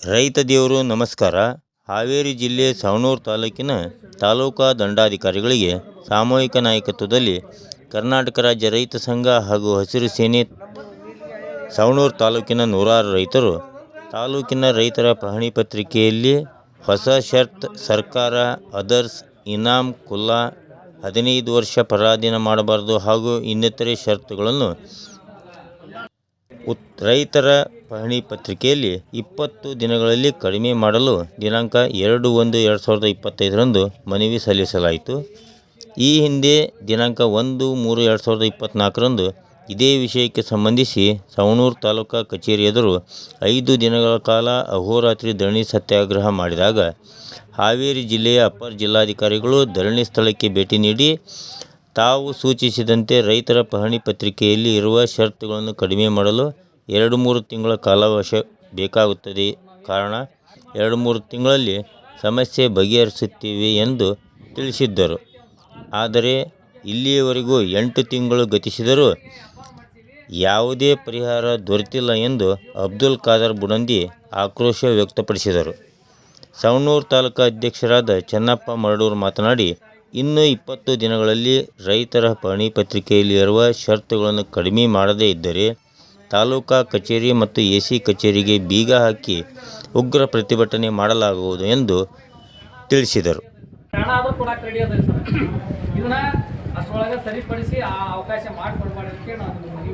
ರೈತ ದೇವರು ನಮಸ್ಕಾರ. ಹಾವೇರಿ ಜಿಲ್ಲೆ ಸವಣೂರು ತಾಲೂಕಿನ ತಾಲೂಕಾ ದಂಡಾಧಿಕಾರಿಗಳಿಗೆ ಸಾಮೂಹಿಕ ನಾಯಕತ್ವದಲ್ಲಿ ಕರ್ನಾಟಕ ರಾಜ್ಯ ರೈತ ಸಂಘ ಹಾಗೂ ಹಸಿರು ಸೇನೆ ಸವಣೂರು ತಾಲೂಕಿನ ನೂರಾರು ರೈತರು ತಾಲೂಕಿನ ರೈತರ ಪಹಣಿ ಪತ್ರಿಕೆಯಲ್ಲಿ ಹೊಸ ಷರ್ತ್ ಸರ್ಕಾರ, ಅದರ್ಸ್, ಇನಾಮ್, ಕುಲ್ಲಾ ಹದಿನೈದು ವರ್ಷ ಪರಾಧೀನ ಮಾಡಬಾರದು ಹಾಗೂ ಇನ್ನಿತರೆ ಷರತ್ತುಗಳನ್ನು ಉತ್, ರೈತರ ಪಹಣಿ ಪತ್ರಿಕೆಯಲ್ಲಿ ಇಪ್ಪತ್ತು ದಿನಗಳಲ್ಲಿ ಕಡಿಮೆ ಮಾಡಲು ದಿನಾಂಕ ಎರಡು ಒಂದು ಎರಡು ಸಾವಿರದ ಇಪ್ಪತ್ತೈದರಂದು ಮನವಿ ಸಲ್ಲಿಸಲಾಯಿತು. ಈ ಹಿಂದೆ ದಿನಾಂಕ ಒಂದು ಮೂರು ಎರಡು ಸಾವಿರದ ಇಪ್ಪತ್ತ್ನಾಲ್ಕರಂದು ಇದೇ ವಿಷಯಕ್ಕೆ ಸಂಬಂಧಿಸಿ ಸವಣೂರು ತಾಲೂಕಾ ಕಚೇರಿ ಎದುರು ಐದು ದಿನಗಳ ಕಾಲ ಅಹೋರಾತ್ರಿ ಧರಣಿ ಸತ್ಯಾಗ್ರಹ ಮಾಡಿದಾಗ ಹಾವೇರಿ ಜಿಲ್ಲೆಯ ಅಪರ ಜಿಲ್ಲಾಧಿಕಾರಿಗಳು ಧರಣಿ ಸ್ಥಳಕ್ಕೆ ಭೇಟಿ ನೀಡಿ ತಾವು ಸೂಚಿಸಿದಂತೆ ರೈತರ ಪಹಣಿ ಪತ್ರಿಕೆಯಲ್ಲಿ ಇರುವ ಷರತ್ತುಗಳನ್ನು ಕಡಿಮೆ ಮಾಡಲು ಎರಡು ಮೂರು ತಿಂಗಳ ಕಾಲಾವಕಾಶ ಬೇಕಾಗುತ್ತದೆ. ಕಾರಣ, ಎರಡು ಮೂರು ತಿಂಗಳಲ್ಲಿ ಸಮಸ್ಯೆ ಬಗೆಹರಿಸುತ್ತೇವೆ ಎಂದು ತಿಳಿಸಿದ್ದರು. ಆದರೆ, ಇಲ್ಲಿಯವರೆಗೂ ಎಂಟು ತಿಂಗಳು ಗತಿಸಿದರೂ ಯಾವುದೇ ಪರಿಹಾರ ದೊರೆತಿಲ್ಲ ಎಂದು ಅಬ್ದುಲ್ ಖಾದರ್ ಬುಡಂದಿ ಆಕ್ರೋಶ ವ್ಯಕ್ತಪಡಿಸಿದರು. ಸವಣೂರು ತಾಲೂಕಾ ಅಧ್ಯಕ್ಷರಾದ ಚನ್ನಪ್ಪ ಮರಡೂರು ಮಾತನಾಡಿ ಇನ್ನು ಇಪ್ಪತ್ತು ದಿನಗಳಲ್ಲಿ ರೈತರ ಪಣಿ ಪತ್ರಿಕೆಯಲ್ಲಿ ಇರುವ ಷರತ್ತುಗಳನ್ನು ಕಡಿಮೆ ಮಾಡದೇ ಇದ್ದರೆ ತಾಲೂಕಾ ಕಚೇರಿ ಮತ್ತು ಎ ಸಿ ಕಚೇರಿಗೆ ಬೀಗ ಹಾಕಿ ಉಗ್ರ ಪ್ರತಿಭಟನೆ ಮಾಡಲಾಗುವುದು ಎಂದು ತಿಳಿಸಿದರು. ಸರಿಪಡಿಸಿ ಅವಕಾಶ ಮಾಡಿಕೊಡ್ಬಾರ್ದು ಮನವಿ